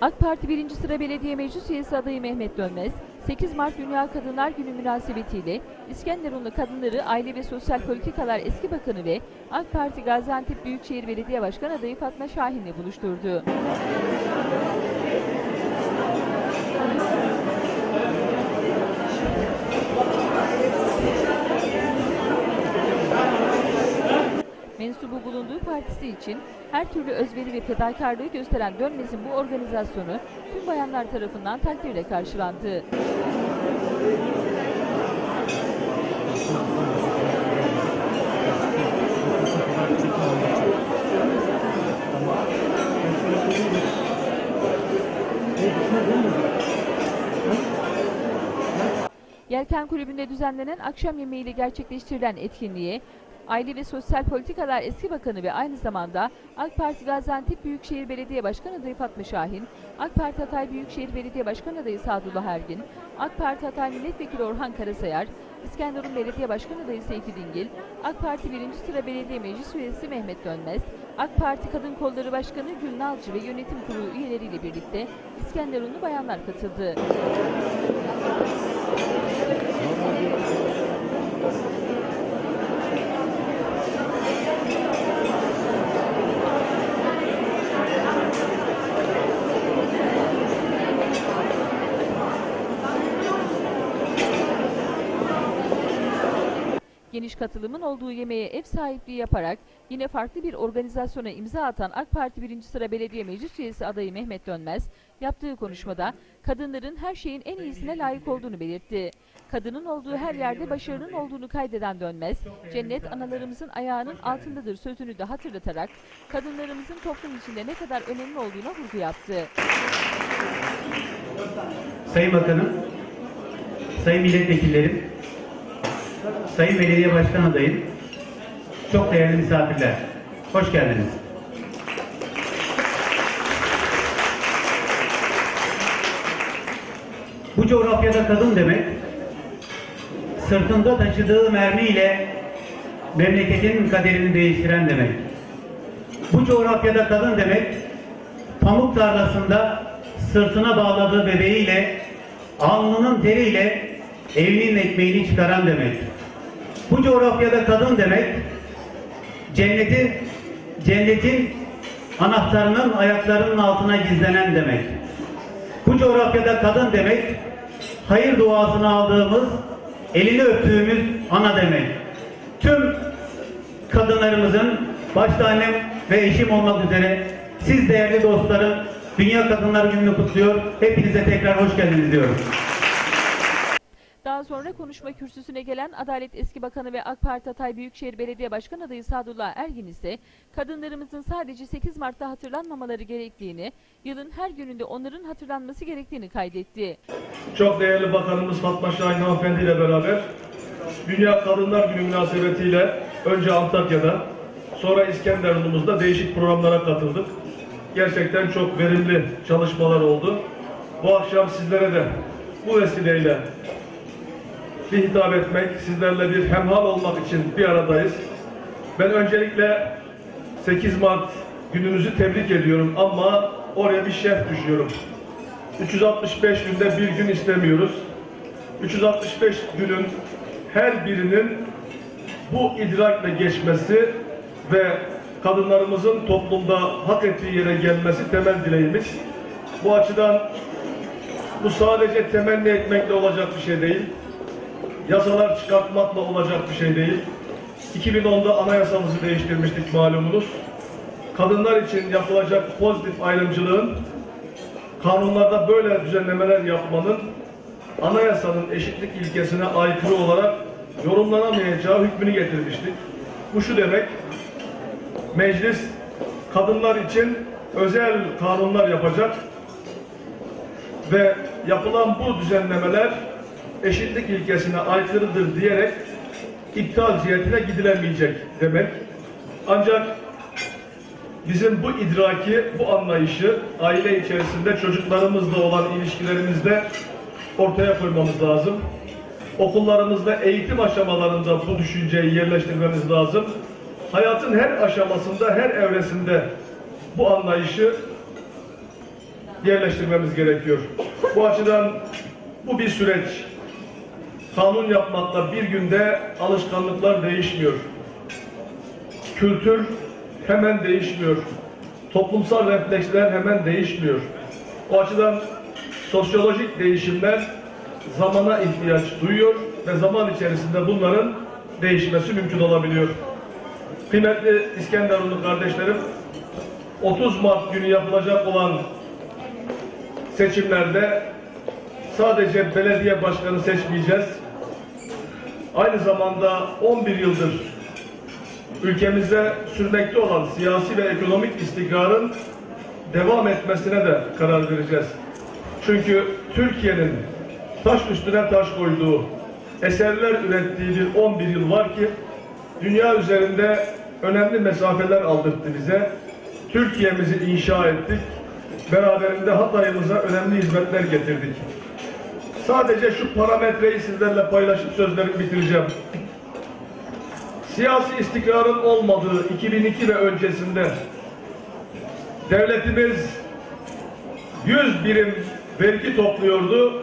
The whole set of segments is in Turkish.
AK Parti 1. sıra belediye meclis üyesi adayı Mehmet Dönmez, 8 Mart Dünya Kadınlar Günü münasebetiyle İskenderunlu kadınları Aile ve Sosyal Politikalar Eski Bakanı ve AK Parti Gaziantep Büyükşehir Belediye Başkan adayı Fatma Şahin'le buluşturdu. Mensubu bulunduğu partisi için her türlü özveri ve fedakarlığı gösteren Dönmez'in bu organizasyonu tüm bayanlar tarafından takdirle karşılandı. Yelken Kulübü'nde düzenlenen akşam yemeğiyle gerçekleştirilen etkinliğe Aile ve Sosyal Politikalar Eski Bakanı ve aynı zamanda AK Parti Gaziantep Büyükşehir Belediye Başkan adayı Fatma Şahin, AK Parti Hatay Büyükşehir Belediye Başkan adayı Sadullah Ergin, AK Parti Hatay Milletvekili Orhan Karasayar, İskenderun Belediye Başkan adayı Seyfi Dingil, AK Parti 1. sıra Belediye Meclis Üyesi Mehmet Dönmez, AK Parti Kadın Kolları Başkanı Gül Nalcı ve yönetim kurulu üyeleriyle birlikte İskenderunlu bayanlar katıldı. Geniş katılımın olduğu yemeğe ev sahipliği yaparak yine farklı bir organizasyona imza atan AK Parti 1. sıra belediye meclis üyesi adayı Mehmet Dönmez, yaptığı konuşmada kadınların her şeyin en iyisine layık olduğunu belirtti. Kadının olduğu her yerde başarının olduğunu kaydeden Dönmez, cennet analarımızın ayağının altındadır sözünü de hatırlatarak kadınlarımızın toplum içinde ne kadar önemli olduğuna vurgu yaptı. Sayın Bakanım, Sayın Milletvekillerim, Sayın Belediye Başkan Adayım, çok değerli misafirler, hoş geldiniz. Bu coğrafyada kadın demek, sırtında taşıdığı mermiyle memleketin kaderini değiştiren demek. Bu coğrafyada kadın demek, pamuk tarlasında sırtına bağladığı bebeğiyle, alnının teriyle evinin ekmeğini çıkaran demek. Bu coğrafyada kadın demek, cennetin, cennetin anahtarının ayaklarının altına gizlenen demek. Bu coğrafyada kadın demek, hayır duasını aldığımız, elini öptüğümüz ana demek. Tüm kadınlarımızın, başta annem ve eşim olmak üzere siz değerli dostlarım, Dünya Kadınlar Günü'nü kutluyor. Hepinize tekrar hoş geldiniz diyorum. Daha sonra konuşma kürsüsüne gelen Adalet Eski Bakanı ve AK Parti Hatay Büyükşehir Belediye Başkan adayı Sadullah Ergin ise kadınlarımızın sadece 8 Mart'ta hatırlanmamaları gerektiğini, yılın her gününde onların hatırlanması gerektiğini kaydetti. Çok değerli Bakanımız Fatma Şahin Hanımefendi ile beraber Dünya Kadınlar Günü münasebetiyle önce Antakya'da sonra İskenderun'umuzda değişik programlara katıldık. Gerçekten çok verimli çalışmalar oldu. Bu akşam sizlere de bu vesileyle bir hitap etmek, sizlerle bir hemhal olmak için bir aradayız. Ben öncelikle 8 Mart gününüzü tebrik ediyorum ama oraya bir şerh düşüyorum. 365 günde bir gün istemiyoruz. 365 günün her birinin bu idrakle geçmesi ve kadınlarımızın toplumda hak ettiği yere gelmesi temel dileğimiz. Bu açıdan bu sadece temenni etmekle olacak bir şey değil. Yasalar çıkartmakla olacak bir şey değil. 2010'da anayasamızı değiştirmiştik malumunuz. Kadınlar için yapılacak pozitif ayrımcılığın kanunlarda böyle düzenlemeler yapmanın anayasanın eşitlik ilkesine aykırı olarak yorumlanamayacağı hükmünü getirmiştik. Bu şu demek, meclis kadınlar için özel kanunlar yapacak ve yapılan bu düzenlemeler eşitlik ilkesine aykırıdır diyerek iptal cihetine gidilemeyecek demek. Ancak bizim bu idraki, bu anlayışı aile içerisinde çocuklarımızla olan ilişkilerimizde ortaya koymamız lazım. Okullarımızda eğitim aşamalarında bu düşünceyi yerleştirmemiz lazım. Hayatın her aşamasında, her evresinde bu anlayışı yerleştirmemiz gerekiyor. Bu açıdan bu bir süreç. Kanun yapmakla bir günde alışkanlıklar değişmiyor. Kültür hemen değişmiyor. Toplumsal refleksler hemen değişmiyor. O açıdan sosyolojik değişimler zamana ihtiyaç duyuyor ve zaman içerisinde bunların değişmesi mümkün olabiliyor. Kıymetli İskenderunlu kardeşlerim, 30 Mart günü yapılacak olan seçimlerde sadece belediye başkanı seçmeyeceğiz. Aynı zamanda 11 yıldır ülkemizde sürmekte olan siyasi ve ekonomik istikrarın devam etmesine de karar vereceğiz. Çünkü Türkiye'nin taş üstüne taş koyduğu, eserler ürettiği bir 11 yıl var ki dünya üzerinde önemli mesafeler aldırttı bize. Türkiye'mizi inşa ettik. Beraberinde Hatay'ımıza önemli hizmetler getirdik. Sadece şu parametreyi sizlerle paylaşıp sözlerimi bitireceğim. Siyasi istikrarın olmadığı 2002 ve öncesinde devletimiz 100 birim vergi topluyordu.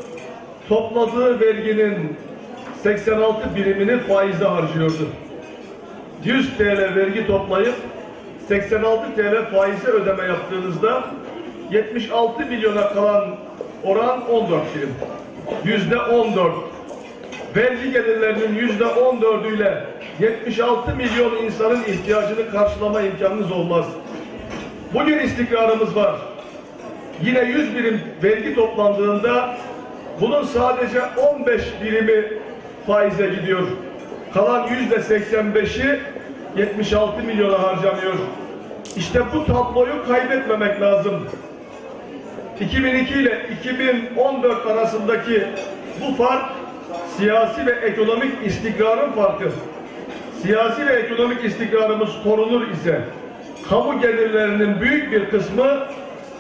Topladığı verginin 86 birimini faize harcıyordu. 100 TL vergi toplayıp 86 TL faize ödeme yaptığınızda 76 milyona kalan oran 14 birim. Yüzde 14. Vergi gelirlerinin yüzde 14'üyle 76 milyon insanın ihtiyacını karşılama imkanınız olmaz. Bugün istikrarımız var. Yine 100 birim vergi toplandığında bunun sadece 15 birimi faize gidiyor. Kalan yüzde 85'i 76 milyona harcanıyor. İşte bu tabloyu kaybetmemek lazım. 2002 ile 2014 arasındaki bu fark siyasi ve ekonomik istikrarın farkı. Siyasi ve ekonomik istikrarımız korunur ise kamu gelirlerinin büyük bir kısmı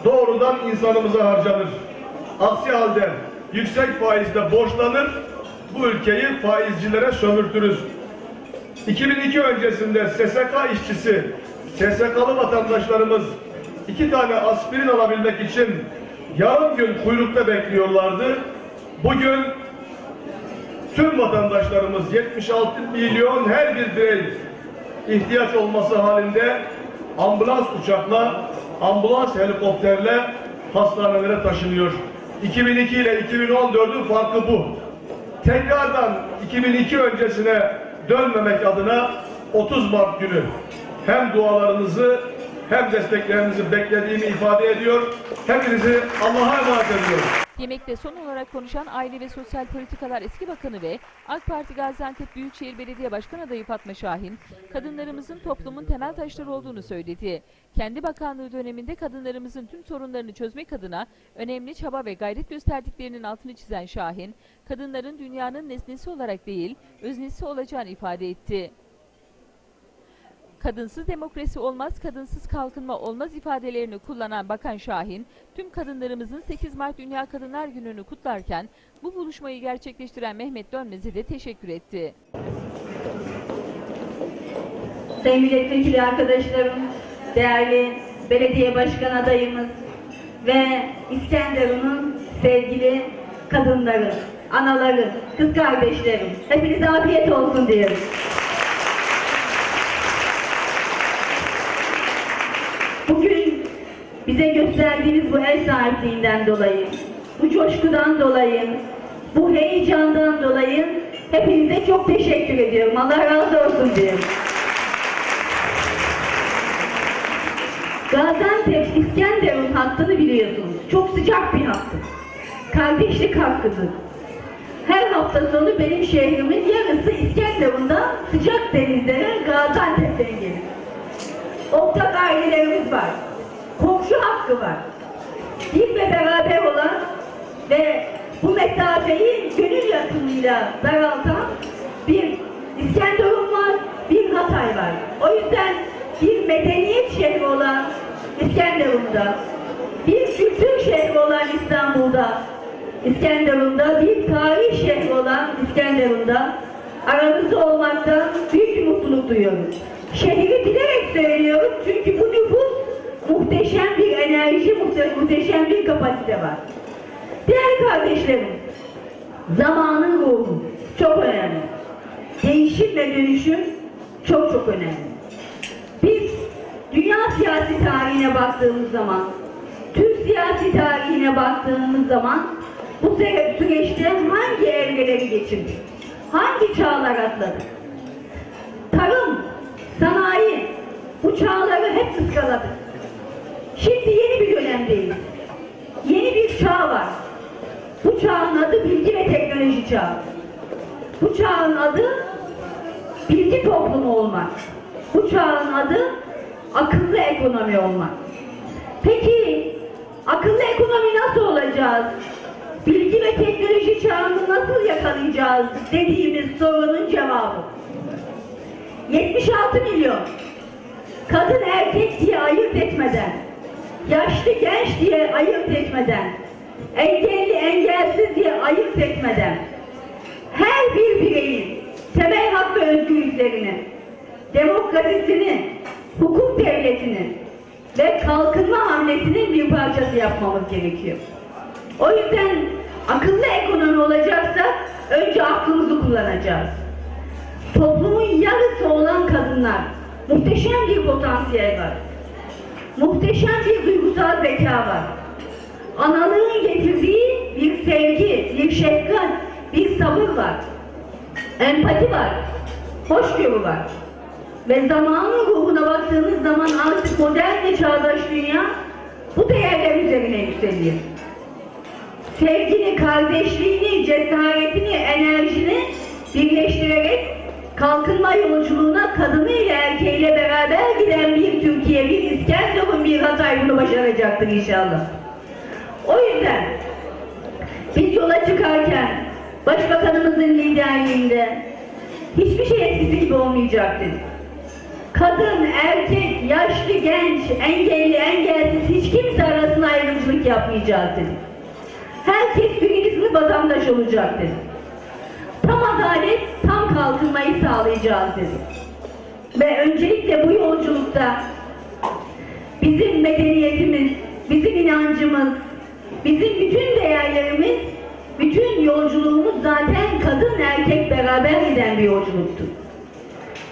doğrudan insanımıza harcanır. Aksi halde yüksek faizle borçlanır, bu ülkeyi faizcilere sömürtürüz. 2002 öncesinde SSK işçisi, SSK'lı vatandaşlarımız iki tane aspirin alabilmek için yarım gün kuyrukta bekliyorlardı. Bugün tüm vatandaşlarımız 76 milyon her bir birey ihtiyaç olması halinde ambulans uçakla, ambulans helikopterle hastanelere taşınıyor. 2002 ile 2014'ün farkı bu. Tekrardan 2002 öncesine dönmemek adına 30 Mart günü hem dualarınızı hem desteklerinizi beklediğimi ifade ediyor. Hepinizi Allah'a emanet ediyorum. Yemekte son olarak konuşan Aile ve Sosyal Politikalar Eski Bakanı ve AK Parti Gaziantep Büyükşehir Belediye Başkan Adayı Fatma Şahin, kadınlarımızın toplumun temel taşları olduğunu söyledi. Kendi bakanlığı döneminde kadınlarımızın tüm sorunlarını çözmek adına önemli çaba ve gayret gösterdiklerinin altını çizen Şahin, kadınların dünyanın nesnesi olarak değil, öznesi olacağını ifade etti. Kadınsız demokrasi olmaz, kadınsız kalkınma olmaz ifadelerini kullanan Bakan Şahin, tüm kadınlarımızın 8 Mart Dünya Kadınlar Günü'nü kutlarken bu buluşmayı gerçekleştiren Mehmet Dönmez'e de teşekkür etti. Sayın milletvekili arkadaşlarım, değerli belediye başkan adayımız ve İskenderun'un sevgili kadınları, anaları, kız kardeşlerim. Hepinize afiyet olsun diyorum. Bugün bize gösterdiğiniz bu el sahipliğinden dolayı, bu coşkudan dolayı, bu heyecandan dolayı hepinize çok teşekkür ediyorum. Allah razı olsun diyorum. Gaziantep İskenderun hattını biliyorsunuz. Çok sıcak bir hattı. Kardeşlik hakkıdır. Her hafta sonu benim şehrimin yarısı İskenderun'da sıcak denizlere Gaziantep'ten gelir. Ortak ailelerimiz var. Komşu hakkı var. Bizle beraber olan ve bu mesafeyi gönül yakınıyla daraltan bir İskenderun var, bir Hatay var. O yüzden bir medeniyet şehri olan İskenderun'da, bir kültür şehri olan İstanbul'da, İskenderun'da, bir tarih şehri olan İskenderun'da aramızda olmaktan büyük mutluluk duyuyorum. Şehri bilerek söylüyorum çünkü bu nüfus muhteşem bir enerji enerji, muhte- muhteşem bir kapasite var. Değerli kardeşlerim, zamanın ruhu çok önemli. Değişim ve dönüşüm çok çok önemli. Biz dünya siyasi tarihine baktığımız zaman, Türk siyasi tarihine baktığımız zaman bu süre- süreçte hangi evreleri geçirdik? Hangi çağlar atladık? Tarım, sanayi, bu çağları hep ıskaladık. Şimdi yeni bir dönemdeyiz. Yeni bir çağ var. Bu çağın adı bilgi ve teknoloji çağı. Bu çağın adı bilgi toplumu olmak. Bu çağın adı akıllı ekonomi olmak. Peki akıllı ekonomi nasıl olacağız? Bilgi ve teknoloji çağını nasıl yakalayacağız dediğimiz sorunun cevabı. 76 milyon kadın erkek diye ayırt etmeden, yaşlı genç diye ayırt etmeden, engelli engelsiz diye ayırt etmeden, her bir bireyin temel hak ve özgürlüklerini, demokrasisini, hukuk devletini ve kalkınma hamlesinin bir parçası yapmamız gerekiyor. O yüzden akıllı ekonomi olacaksa önce aklımızı kullanacağız. Toplumun yarısı olan kadınlar muhteşem bir potansiyel var. Muhteşem bir duygusal zeka var. Analığın getirdiği bir sevgi, bir şefkat, bir sabır var. Empati var. Hoşgörü var. Ve zamanın ruhuna baktığınız zaman artık modern ve çağdaş dünya bu değerler üzerine yükseliyor. Sevgini, kardeşliğini, cesaretini, enerjini birleştirerek kalkınma yolculuğuna kadınıyla erkeğiyle beraber giden bir Türkiye, bir İskenderun, bir Hatay bunu başaracaktır inşallah. O yüzden biz yola çıkarken Başbakanımızın liderliğinde hiçbir şey eskisi gibi olmayacak dedik. Kadın, erkek, yaşlı, genç, engelli, engelsiz hiç kimse arasında ayrımcılık yapmayacağız dedik. Herkes birinci vatandaş olacak dedik. Tam adalet, kalkınmayı sağlayacağız dedik. Ve öncelikle bu yolculukta bizim medeniyetimiz, bizim inancımız, bizim bütün değerlerimiz, bütün yolculuğumuz zaten kadın erkek beraber giden bir yolculuktu.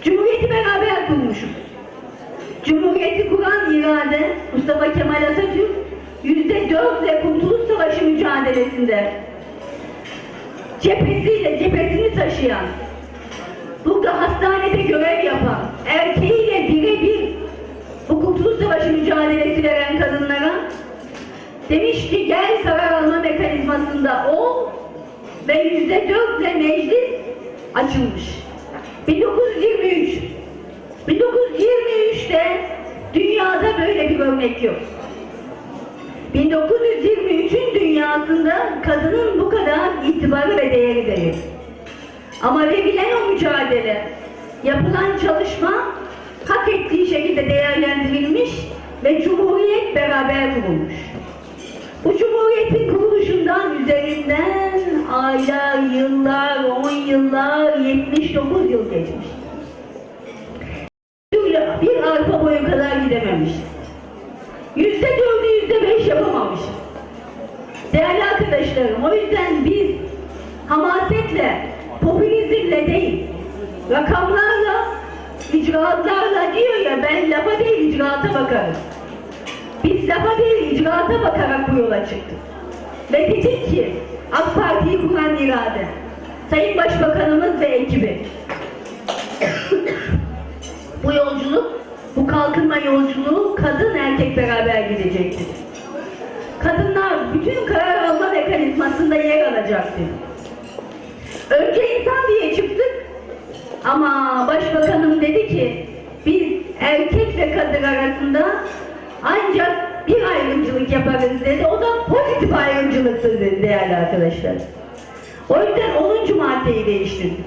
Cumhuriyeti beraber kurmuşuz. Cumhuriyeti kuran irade Mustafa Kemal Atatürk yüzde dörtle Kurtuluş Savaşı mücadelesinde cephesiyle cephesini taşıyan burada hastanede görev yapan erkeğiyle birebir bu Kurtuluş Savaşı mücadelesi veren kadınlara demiş ki gel karar alma mekanizmasında ol ve yüzde dörtle meclis açılmış. 1923 1923'te dünyada böyle bir örnek yok. 1923'ün dünyasında kadının bu kadar itibarı ve değeri de yok. Ama verilen o mücadele, yapılan çalışma hak ettiği şekilde değerlendirilmiş ve Cumhuriyet beraber kurulmuş. Bu Cumhuriyet'in kuruluşundan üzerinden aylar, yıllar, 10 yıllar, 79 yıl geçmiş. Bir arpa boyu kadar gidememiş. Yüzde dördü yüzde beş yapamamış. Değerli arkadaşlarım, o yüzden biz hamasetle, popülizmle değil, rakamlarla, icraatlarla diyor ya ben lafa değil icraata bakarım. Biz lafa değil icraata bakarak bu yola çıktık. Ve dedik ki AK Parti'yi kuran irade, Sayın Başbakanımız ve ekibi bu yolculuk, bu kalkınma yolculuğu kadın erkek beraber gidecektir. Kadınlar bütün karar alma mekanizmasında yer alacaktır. Önce insan diye çıktık ama başbakanım dedi ki biz erkek ve kadın arasında ancak bir ayrımcılık yaparız dedi. O da pozitif ayrımcılıktır dedi değerli arkadaşlar. O yüzden 10. maddeyi değiştirdik.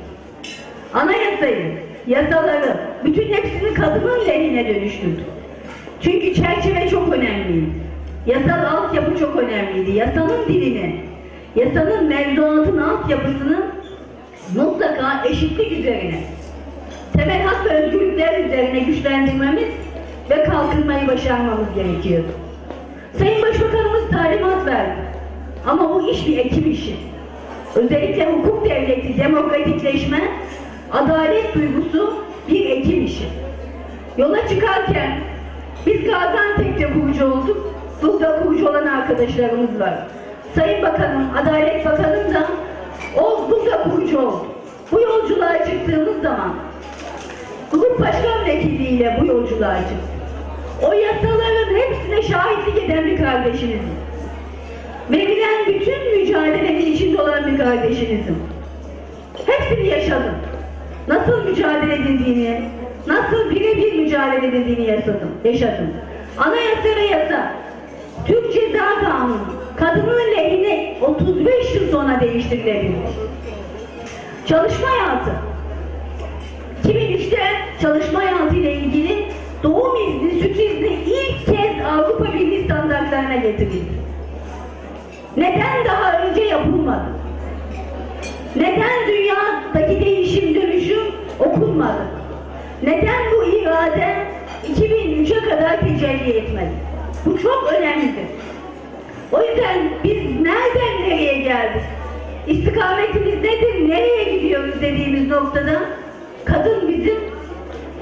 Anayasayı, yasaları, bütün hepsini kadının lehine dönüştürdük. Çünkü çerçeve çok önemliydi. Yasal altyapı çok önemliydi. Yasanın dilini, yasanın mevzuatın altyapısını mutlaka eşitlik üzerine, temel hak ve özgürlükler üzerine güçlendirmemiz ve kalkınmayı başarmamız gerekiyordu. Sayın Başbakanımız talimat verdi. Ama bu iş bir ekim işi. Özellikle hukuk devleti, demokratikleşme, adalet duygusu bir ekim işi. Yola çıkarken biz Gaziantep'te kurucu olduk. Burada kurucu olan arkadaşlarımız var. Sayın Bakanım, Adalet Bakanım da o burada kurucu oldu. Bu yolculuğa çıktığımız zaman grup başkan vekilliğiyle bu yolculuğa çıktık. O yasaların hepsine şahitlik eden bir kardeşinizim. Verilen bütün mücadelenin içinde olan bir kardeşinizim. Hepsini yaşadım. Nasıl mücadele edildiğini, nasıl birebir mücadele edildiğini yaşadım. yaşadım. Anayasa ve yasa, Türk Ceza Kanunu, kadının lehine 35 yıl sonra değiştirilebildi. Çalışma hayatı, 2003'te çalışma hayatı ile ilgili doğum izni, süt izni ilk kez Avrupa Birliği standartlarına getirildi. Neden daha önce yapılmadı? Neden dünyadaki değişim dönüşüm okunmadı? Neden bu irade 2003'e kadar tecelli etmedi? Bu çok önemlidir. O yüzden biz nereden nereye geldik? İstikametimiz nedir? Nereye gidiyoruz dediğimiz noktada kadın bizim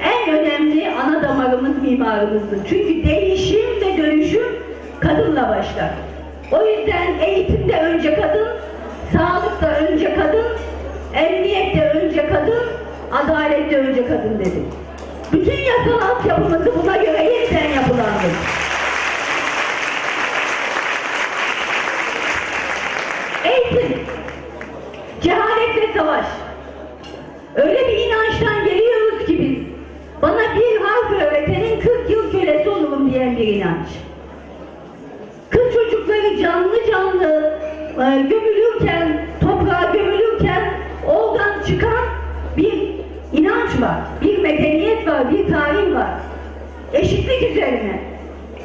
en önemli ana damarımız, mimarımızdır. Çünkü değişim ve dönüşüm kadınla başlar. O yüzden eğitimde önce kadın, sağlıkta önce kadın, emniyette önce kadın, adalette önce kadın dedik. Bütün yasal altyapımızı buna göre yeniden yapılandırdık. E, gömülürken, toprağa gömülürken oradan çıkan bir inanç var, bir medeniyet var, bir tarih var. Eşitlik üzerine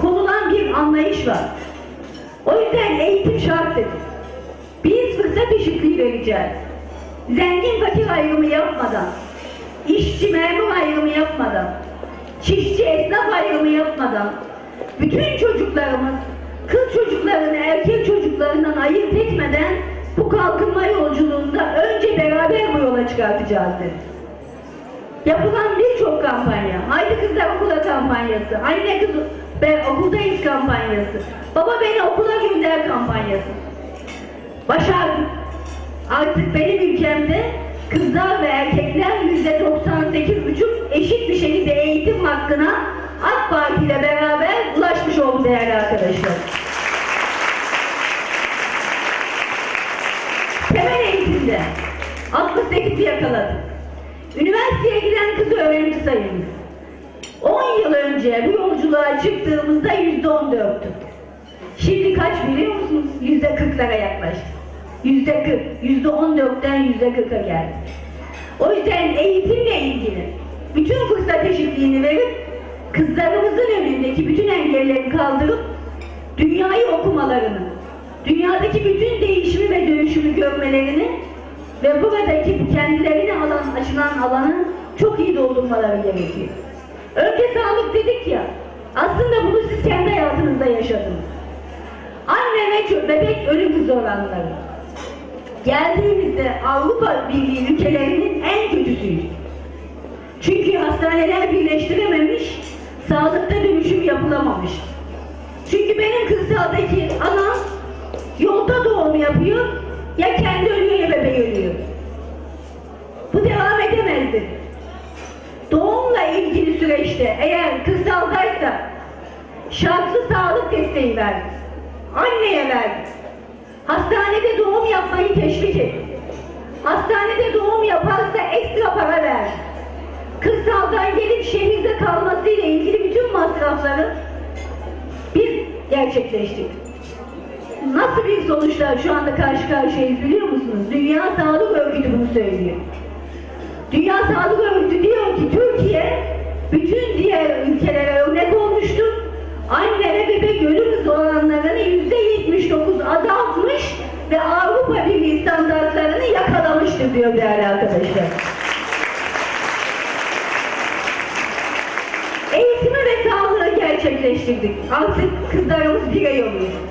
konulan bir anlayış var. O yüzden eğitim şarttır. Biz fırsat eşitliği vereceğiz. Zengin fakir ayrımı yapmadan, işçi memur ayrımı yapmadan, çiftçi esnaf ayrımı yapmadan, bütün çocuklarımız kız çocuklarını erkek çocuklarından ayırt etmeden bu kalkınma yolculuğunda önce beraber bu yola çıkartacağız dedi. Yapılan birçok kampanya, Haydi Kızlar Okula kampanyası, Anne Kız ben okuldayız kampanyası, Baba beni okula gönder kampanyası. Başardık. Artık benim ülkemde kızlar ve erkekler yüzde 98 eşit bir şekilde eğitim hakkına AK Parti ile beraber ulaşmış oldu değerli arkadaşlar. Temel eğitimde 68'i yakaladık. Üniversiteye giden kız öğrenci sayımız 10 yıl önce bu yolculuğa çıktığımızda yüzde 14'tü. Şimdi kaç biliyor musunuz? Yüzde 40'lara yaklaştık. Yüzde 40, yüzde 14'ten yüzde 40'a geldik. O yüzden eğitimle ilgili bütün fırsat eşitliğini verip kızlarımızın önündeki bütün engelleri kaldırıp dünyayı okumalarını, dünyadaki bütün değişimi ve dönüşümü görmelerini ve buradaki kendilerine alan, açılan alanı çok iyi doldurmaları gerekiyor. Önce sağlık dedik ya, aslında bunu siz kendi hayatınızda yaşadınız. Anne ve bebek ölüm hızı oranları. Geldiğimizde Avrupa Birliği ülkelerinin en kötüsüydü. Çünkü hastaneler birleştirememiş, sağlıkta dönüşüm yapılamamış. Çünkü benim kırsaldaki anam yolda doğum yapıyor, ya kendi ölüyor ya bebeği ölüyor. Bu devam edemezdi. Doğumla ilgili süreçte eğer kırsaldaysa şartlı sağlık desteği verdi. Anneye verdi. Hastanede doğum yapmayı teşvik etti. Hastanede doğum yaparsa ekstra para verdi. Kırsaldan gelip şehirde kalmasıyla ilgili bütün masrafları biz gerçekleştik. Nasıl bir sonuçlar şu anda karşı karşıyayız biliyor musunuz? Dünya Sağlık Örgütü bunu söylüyor. Dünya Sağlık Örgütü diyor ki Türkiye bütün diğer ülkelere örnek olmuştur. Anne ve bebek ölüm oranlarını yüzde 79 azaltmış ve Avrupa Birliği standartlarını yakalamıştır diyor değerli arkadaşlar. Eğitimi ve sağlığı gerçekleştirmek. özgürleştirdik. Artık kızlarımız birey oluyor.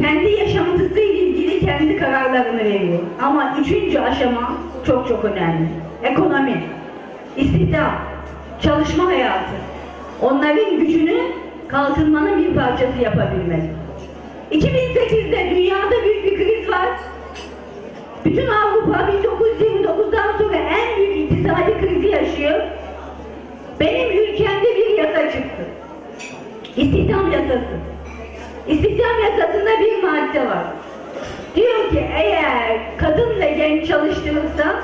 Kendi yaşantısıyla ilgili kendi kararlarını veriyor. Ama üçüncü aşama çok çok önemli. Ekonomi, istihdam, çalışma hayatı. Onların gücünü kalkınmanın bir parçası yapabilmek. 2008'de dünyada büyük bir kriz var. Bütün Avrupa 1929'dan sonra en büyük iktisadi krizi yaşıyor. Benim ülkemde bir yasa çıktı. İstihdam yasası. İstihdam yasasında bir madde var. Diyor ki eğer kadın ve genç çalıştırırsa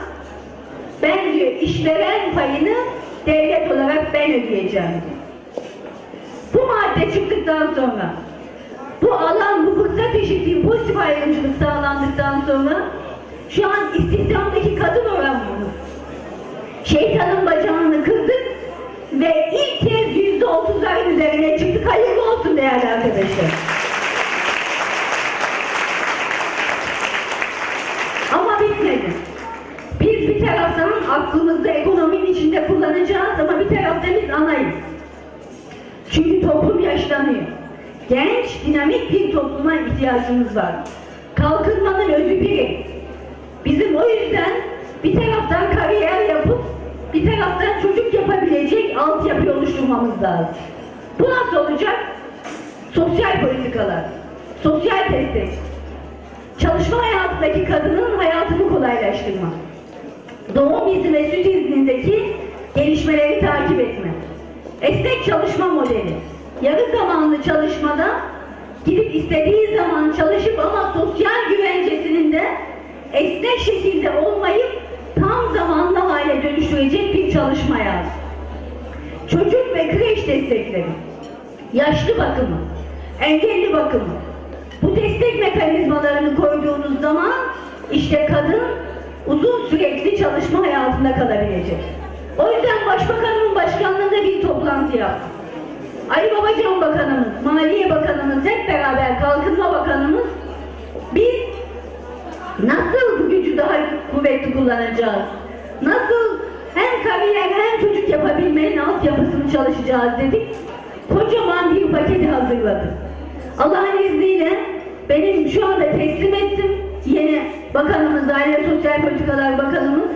ben diyor işveren payını devlet olarak ben ödeyeceğim. Bu madde çıktıktan sonra bu alan, bu fırsat eşitliği, pozitif ayrımcılık sağlandıktan sonra şu an istihdamdaki kadın oranımız şeytanın bacağını kırdık ve ilk kez yüzde otuzların üzerine çıktık. Hayırlı olsun değerli arkadaşlar. Ama bitmedi. Biz bir taraftan aklımızda ekonominin içinde kullanacağız ama bir tarafta biz anayız. Çünkü toplum yaşlanıyor. Genç, dinamik bir topluma ihtiyacımız var. Kalkınmanın özü biri. Bizim o yüzden bir taraftan kariyer yapıp bir taraftan çocuk yapabilecek altyapı oluşturmamız lazım. Bu nasıl olacak? Sosyal politikalar, sosyal destek, çalışma hayatındaki kadının hayatını kolaylaştırma, doğum izni ve süt iznindeki gelişmeleri takip etme, esnek çalışma modeli, yarı zamanlı çalışmada gidip istediği zaman çalışıp ama sosyal güvencesinin de esnek şekilde olmayıp tam zamanlı hale dönüştürecek bir çalışma hayatı. Çocuk ve kreş destekleri, yaşlı bakımı, engelli bakımı, bu destek mekanizmalarını koyduğunuz zaman işte kadın uzun sürekli çalışma hayatında kalabilecek. O yüzden Başbakanımın başkanlığında bir toplantı yaptık. Ali Babacan Bakanımız, Maliye Bakanımız, hep beraber Kalkınma Bakanımız biz nasıl bu gücü daha kuvvetli kullanacağız? Nasıl hem kariyer hem çocuk yapabilmenin altyapısını çalışacağız dedik. Kocaman bir paketi hazırladık. Allah'ın izniyle benim şu anda teslim ettim. Yeni bakanımız, Aile Sosyal Politikalar Bakanımız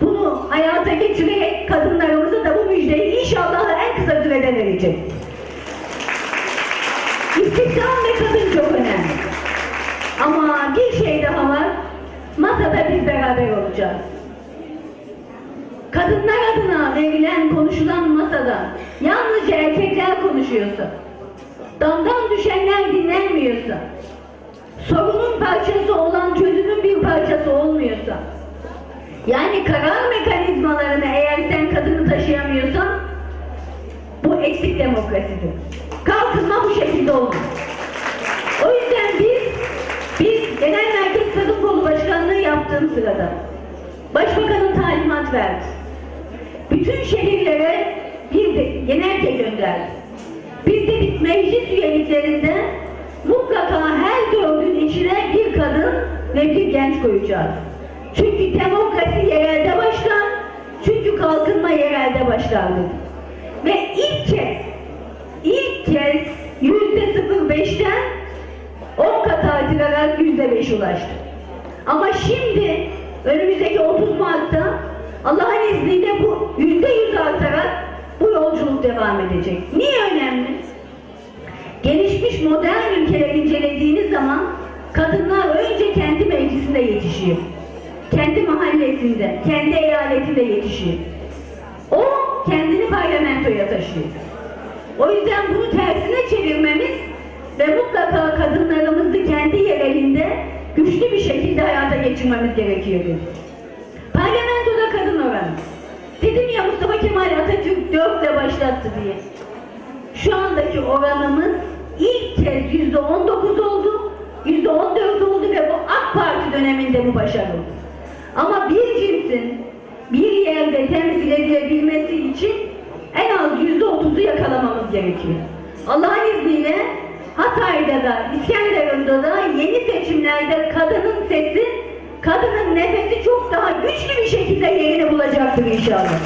bunu hayata geçirerek kadınlarımıza da bu müjdeyi inşallah en kısa sürede verecek. İstihdam ve kadın çok önemli. Ama bir şey daha var. Masada biz beraber olacağız. Kadınlar adına verilen, konuşulan masada yalnızca erkekler konuşuyorsa, damdan düşenler dinlenmiyorsa, parçası olan çözümün bir parçası olmuyorsa, yani karar mekanizmalarını eğer sen kadını taşıyamıyorsan, bu eksik demokrasidir. Kalkınma bu şekilde olmaz. O yüzden biz, biz Genel Merkez Kadın Kolu Başkanlığı yaptığım sırada Başbakanın talimat verdi. Bütün şehirlere bir genelge gönderdi. Biz de meclis üyeliklerinde mutlaka her dördün içine bir kadın ve bir genç koyacağız. Çünkü demokrasi yerelde başlar, çünkü kalkınma yerelde başlar. Ve ilk kez, ilk kez yüzde 0.5'ten 10 kat artırarak yüzde 5 ulaştı. Ama şimdi önümüzdeki 30 Mart'ta Allah'ın izniyle bu yüzde yüz artarak bu yolculuk devam edecek. Niye önemli? Gelişmiş modern ülkeleri incelediğiniz zaman kadınlar önce kendi meclisinde yetişiyor. Kendi mahallesinde, kendi eyaletinde yetişiyor. O kendini parlamentoya taşıyor. O yüzden bunu tersine çevirmemiz ve mutlaka kadınlarımızı kendi yerelinde güçlü bir şekilde hayata geçirmemiz gerekiyor. dedi. Parlamentoda kadın oranı. Dedim ya Mustafa Kemal Atatürk dörtle başlattı diye. Şu andaki oranımız ilk kez yüzde on dokuz oldu, yüzde on dört oldu ve bu AK Parti döneminde bu başarıldı. Ama bir cinsin bir yerde temsil edilebilmesi için en az yüzde otuzu yakalamamız gerekiyor. Allah'ın izniyle Hatay'da da, İskenderun'da da yeni seçimlerde kadının sesi, kadının nefesi çok daha güçlü bir şekilde yerini bulacaktır inşallah.